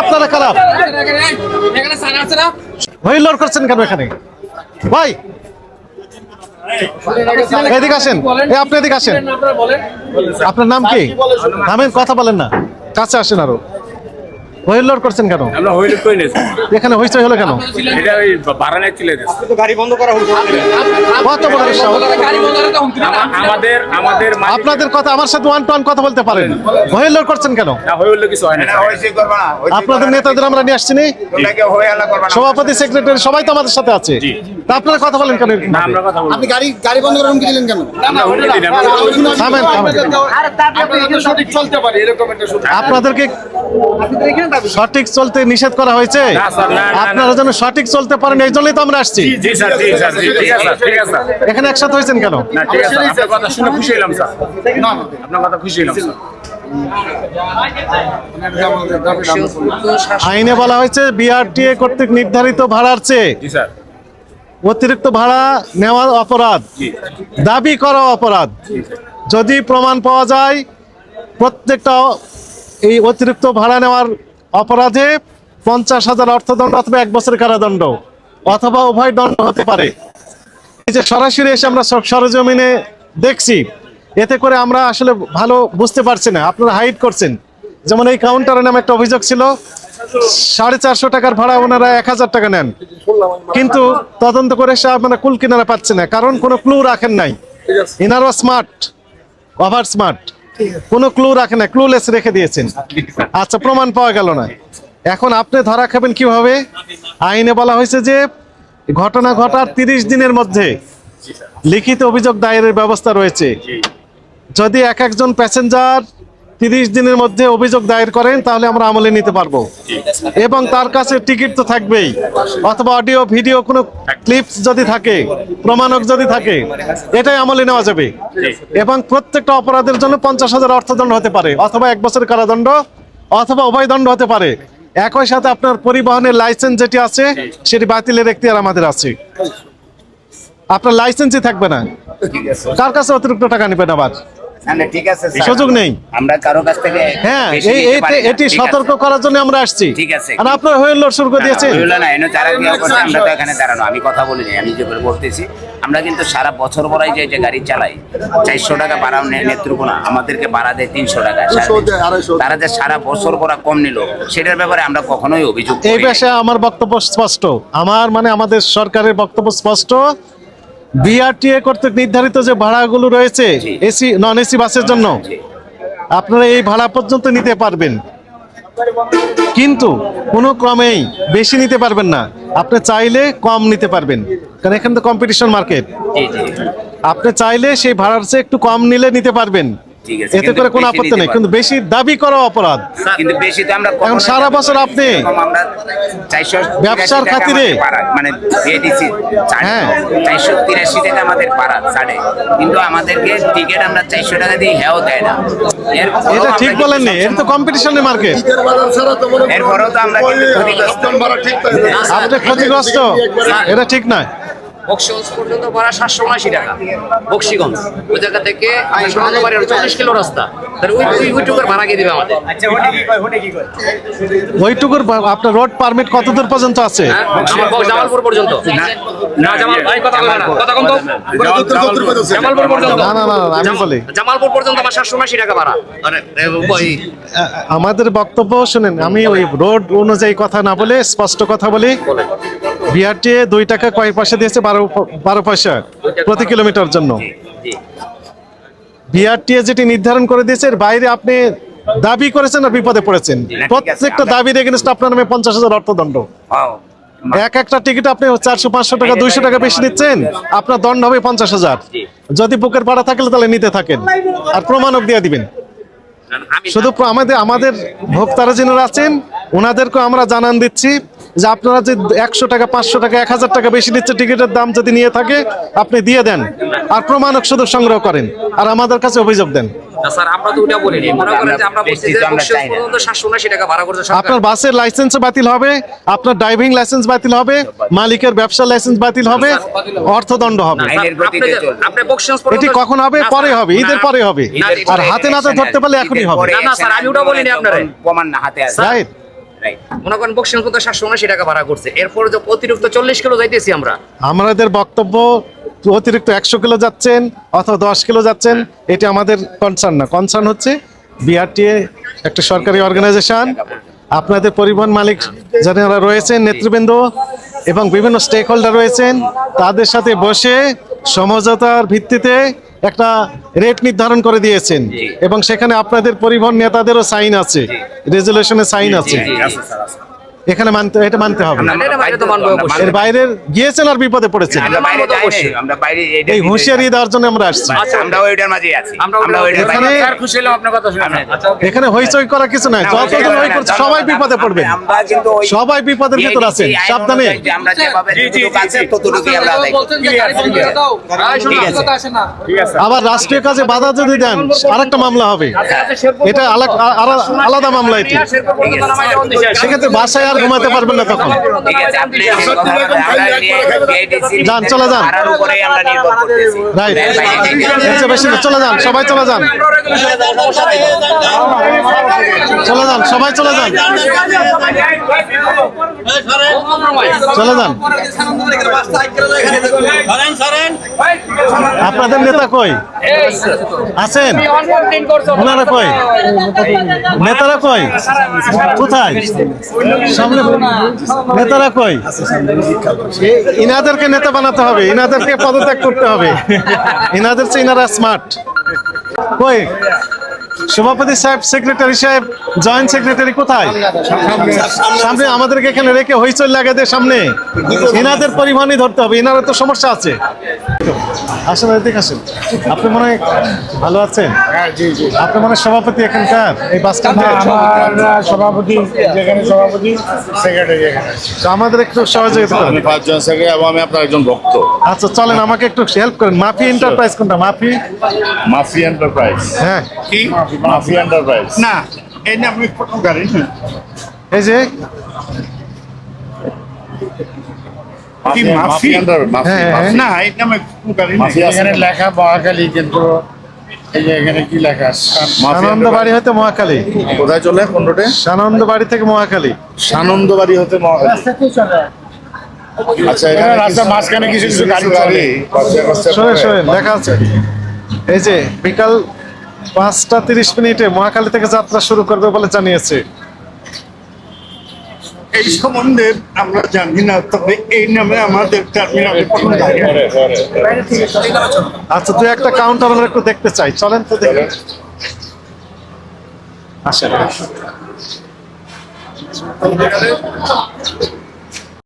আপনারা হইলর করছেন কেন এখানে? ভাই এদিকে আসেন। আপনি এদিকে আসেন। আপনার নাম কি? আমি কথা বলেন না। কাছে আসেন আরও। হইলর করছেন কেন? আমরা কই নেই। এখানে হইচই হলো কেন? এটা ওই বারানে চলে গেছে কত বড়? গাড়ি বন্ধ করে হুমকি আমাদের আমাদের আপনাদের কথা আমার সাথে ওয়ান টু ওয়ান কথা বলতে পারেন। হইলর করছেন কেন? না কিছু হয় না। আপনাদের নেতাদের আমরা নিয়ে আসছি নি? সভাপতি সেক্রেটারি সবাই তো আমাদের সাথে আছে। তা আপনারা কথা বলেন কেন না আমরা কথা বলব আপনি গাড়ি গাড়ি বন্ধ করে হুমকি দিলেন কেন? আমরা হুমকি দিই না, থামেন থামেন। আপনারা তো সঠিক চলতে পারে এরকম একটা সুযোগ আপনাদেরকে সঠিক চলতে নিষেধ করা হয়েছে। আপনারা যেন সঠিক চলতে পারেন এই জন্যই তো আমরা আসছি। জি স্যার জি স্যার জি ঠিক আছে স্যার, ঠিক আছে স্যার। এখানে একসাথে হয়েছেন কেন? না ঠিক আছে স্যার, আপনার কথা শুনে খুশি হলাম স্যার। আপনার কথা খুশি হলাম স্যার। আইনে বলা হয়েছে বিআরটিএ কর্তৃক নির্ধারিত ভাড়ার চেয়ে অতিরিক্ত ভাড়া নেওয়া অপরাধ দাবি করা অপরাধ। যদি প্রমাণ পাওয়া যায় প্রত্যেকটা এই অতিরিক্ত ভাড়া নেওয়ার অপরাধে পঞ্চাশ হাজার অর্থদণ্ড অথবা এক বছরের কারাদণ্ড অথবা উভয় দণ্ড হতে পারে। এই যে সরাসরি এসে আমরা সর- সরজমিনে দেখছি এতে করে আমরা আসলে ভালো বুঝতে পারছি না। আপনারা হাইড করছেন। যেমন এই কাউন্টারের নামে একটা অভিযোগ ছিল সাড়ে চারশো টাকার ভাড়া ওনারা এক হাজার টাকা নেন। কিন্তু তদন্ত করে সে মানে কুল কিনারা পাচ্ছে না কারণ কোনো ক্লু রাখেন নাই। ইনারও স্মার্ট ওভার স্মার্ট কোনো ক্লু রাখে না ক্লুলেস রেখে দিয়েছেন। আচ্ছা প্রমাণ পাওয়া গেল না। এখন আপনি ধরা খাবেন কীভাবে? আইনে বলা হয়েছে যে ঘটনা ঘটার তিরিশ দিনের মধ্যে লিখিত অভিযোগ দায়েরের ব্যবস্থা রয়েছে। যদি এক একজন প্যাসেঞ্জার তিরিশ দিনের মধ্যে অভিযোগ দায়ের করেন, তাহলে আমরা আমলে নিতে পারব। এবং তার কাছে টিকিট তো থাকবেই, অথবা অডিও ভিডিও কোনো ক্লিপস যদি থাকে, প্রমাণক যদি থাকে, এটাই আমলে নেওয়া যাবে। এবং প্রত্যেকটা অপরাধের জন্য পঞ্চাশ হাজার অর্থদণ্ড হতে পারে, অথবা এক বছরের কারাদণ্ড, অথবা উভয় দণ্ড হতে পারে। একই সাথে আপনার পরিবহনের লাইসেন্স যেটি আছে, সেটি বাতিলের এখতিয়ার আমাদের আছে। আপনার লাইসেন্সই থাকবে না। কার কাছে অতিরিক্ত টাকা নেবেন আবার? ঠিক আছে সুযোগ নেই। আমরা কারও কাছ থেকে হ্যাঁ পারি এটি সতর্ক করার জন্য আমরা আসছি। ঠিক আছে। আর আপনার হয়ে লোড শুরু করে দিয়েছেন না, এনে যারা করছে, আমরা তো এখানে দাঁড়ানো আমি কথা বলিনি আমি যে বলতেছি আমরা কিন্তু সারা বছর ভরাই যে যে গাড়ি চালাই চারশো টাকা নে- নেত্রকোনা আমাদেরকে বাড়া দেয় তিনশো টাকা তারা যে সারা বছর ভরা কম নিল সেটার ব্যাপারে আমরা কখনোই অভিযোগ এই আমার বক্তব্য স্পষ্ট। আমার মানে আমাদের সরকারের বক্তব্য স্পষ্ট। বিআরটিএ কর্তৃক নির্ধারিত যে ভাড়াগুলো রয়েছে এসি নন এসি বাসের জন্য আপনারা এই ভাড়া পর্যন্ত নিতে পারবেন। কিন্তু কোনো ক্রমেই বেশি নিতে পারবেন না। আপনি চাইলে কম নিতে পারবেন। কারণ এখানে তো কম্পিটিশন মার্কেট আপনি চাইলে সেই ভাড়ার চেয়ে একটু কম নিলে নিতে পারবেন। ঠিক আছে, এতে কিন্তু করে কোনো আপত্তি নেই কিন্তু বেশি দাবি করা অপরাধ। কিন্তু বেশি তো আমরা এখন সারা বছর আপনি- আমরা 483 ব্যবসার খাতিরে- আমাদের পাড়া, মানে এডিসি। চারশো তিরাশি টাকা আমাদের পাড়া সাড়ে কিন্তু আমাদেরকে টিকিট আমরা টাকা দিয়ে হেও দেয় না। এটা ঠিক কিন্তু বলেননি এটা তো কম্পিটিশনের মার্কেট এরপরেও তো আমরা ক্ষতিগ্রস্ত। আপনি ক্ষতিগ্রস্ত এটা ঠিক নয়। বক্সিগঞ্জ পর্যন্ত ভাড়া সাতশো উনআশি টাকা। বক্সিগঞ্জ ওই জায়গা থেকে চল্লিশ কিলো রাস্তা। তাহলে ওই ওই ওইটুকুর ভাড়া কে দিবে আমাদের? ওইটুকুর আপনার রোড পারমিট কত দূর পর্যন্ত আছে? হ্যাঁ? আমার বক্স জামালপুর পর্যন্ত। না জামাল ভাই কথা বলে না। কথা কম তো। জামালপুর পর্যন্ত না, না, না, না, আমি বলি। জামালপুর পর্যন্ত আমার সাতশো উনআশি টাকা ভাড়া। আরে এ, ওই আ- আমাদের বক্তব্য শুনেন আমি ওই রোড অনুযায়ী কথা না বলে স্পষ্ট কথা বলি। বিআরটি দুই টাকা কয় পয়সা দিয়েছে বারো বারো পয়সা প্রতি কিলোমিটার জন্য। বিআরটিএ যেটি নির্ধারণ করে দিয়েছে এর বাইরে আপনি দাবি করেছেন আর বিপদে পড়েছেন। প্রত্যেকটা দাবির এগেনস্ট আপনার নামে পঞ্চাশ হাজার অর্থদণ্ড। এক একটা টিকিট আপনি চারশো পাঁচশো টাকা দুইশো টাকা বেশি নিচ্ছেন আপনার দণ্ড হবে পঞ্চাশ হাজার। যদি বুকের ভাড়া থাকলে তাহলে নিতে থাকেন। আর প্রমাণক দিয়ে দিবেন। শুধু আমাদের আমাদের ভোক্তারা যিনারা আছেন ওনাদেরকে আমরা জানান দিচ্ছি। যে আপনারা যে একশো টাকা পাঁচশো টাকা এক হাজার টাকা বেশি নিচ্ছে টিকিটের দাম যদি নিয়ে থাকে আপনি দিয়ে দেন। আর প্রমাণক শুধু সংগ্রহ করেন। আর আমাদের কাছে অভিযোগ দেন। আপনার বাসের লাইসেন্সও বাতিল হবে আপনার ড্রাইভিং লাইসেন্স বাতিল হবে মালিকের ব্যবসা লাইসেন্স বাতিল হবে অর্থদণ্ড হবে। এটি কখন হবে? পরে হবে ঈদের পরে হবে। আর হাতে নাতে ধরতে পারলে এখনই হবে। না, না, স্যার, আমি ওটা বলিনি আপনারে। প্রমাণ না হাতে রাইট। Right. মনে করেন বকশিস পর্যন্ত সাতশো উনাশি টাকা ভাড়া করছে। এরপরে যে অতিরিক্ত চল্লিশ কিলো যাইতেছি আমরা। আমাদের বক্তব্য, অতিরিক্ত একশো কিলো যাচ্ছেন অথবা দশ কিলো যাচ্ছেন, এটি আমাদের কনসার্ন না। কনসার্ন হচ্ছে বিআরটিএ একটা সরকারি অর্গানাইজেশন আপনাদের পরিবহন মালিক যারা রয়েছেন, নেতৃবৃন্দ এবং বিভিন্ন স্টেক হোল্ডার রয়েছেন, তাদের সাথে বসে সমঝোতার ভিত্তিতে একটা রেট নির্ধারণ করে দিয়েছেন। এবং সেখানে আপনাদের পরিবহন নেতাদেরও সাইন আছে। রেজুলেশনে সাইন আছে। এখানে মানতে এটা মানতে হবে। এর বাইরে গিয়েছেন আর বিপদে পড়েছেন। এই হুঁশিয়ারি দেওয়ার জন্য আমরা আসছি। আচ্ছা, আমরা ওইটার মাঝেই আছি। আমরা আমরা ওইটার ওইটার এখানে- বাইরে- স্যার খুশি হলাম আপনার কথা শুনে আচ্ছা এখানে হইচই করা কিছু নাই। যতজন হই করছে সবাই বিপদে পড়বে আমরা কিন্তু ওই সবাই বিপদের ভিতর সাবধানে। আছে আছে আবার রাষ্ট্রীয় কাজে বাধা যদি দেন আরেকটা মামলা হবে। এটা আলাদা মামলা এটি। সেক্ষেত্রে বাসায় আর ঘুমাতে পারবেন না তখন। যান, চলে যান। রাইট থেকে- বেশি না, চলে যান সবাই চলে যান। চলে যান সবাই চলে যান। চলে যান। আপনাদের নেতা কই? আছেন? ওনারা কই? নেতারা কই? কোথায়? সামনে নেতারা কই? ইনাদেরকে নেতা বানাতে হবে ইনাদেরকে পদত্যাগ করতে হবে। ইনাদের চেয়ে ইনারা স্মার্ট কই? সভাপতি সাহেব সেক্রেটারি সাহেব জয়েন্ট সেক্রেটারি কোথায়? সামনে আমাদেরকে এখানে রেখে হইচই লাগাতে সামনে। ইনাদের পরিমাণই ধরতে হবে ইনারও তো সমস্যা আছে। আসেন এদিকে আসেন। আপনি মনে হয় ভালো আছেন? জি জি। আপনি মনে হয় সভাপতি এখানকার? এই বাস আমার সভাপতি যেখানে সভাপতি সেক্রেটারি এখানে তো আমাদের একটু সহযোগিতা করেন আমি পাঁচজন সেক্রেটারি এবং আমি আপনার একজন ভক্ত। আচ্ছা চলেন আমাকে একটু হেল্প করেন। মাফি এন্টারপ্রাইজ কোনটা? মাফি? মাফি এন্টারপ্রাইজ হ্যাঁ। কি? মাফি এন্টারপ্রাইজ না এই না আমি প্রথম গাড়ি এই যে কি মাফি? মাফি হ্যাঁ, মাফি। না এই না আমি প্রথম গাড়ি এখানে লেখা মহাকালী কিন্তু এই যে এখানে কি লেখা সানন্দ বাড়ি হতে মহাকালী কোথায় চলে কোন রোডে সানন্দ বাড়ি থেকে মহাকালী সানন্দ বাড়ি হতে মহাকালী আচ্ছা এখানে রাস্তার মাঝখানে কিছু কিছু গাড়ি গাড়ি পাশে পাশে শোনেন শোনেন লেখা আছে। এই যে বিকাল পাঁচটা তিরিশ মিনিটে মহাকালী থেকে যাত্রা শুরু করবে বলে জানিয়েছে। এই সম্বন্ধে আমরা জানি না তবে এই নামে আমাদের টার্মিনালে। আচ্ছা তুই একটা কাউন্টার আমরা একটু দেখতে চাই। চলেন তো দেখি। আসেন।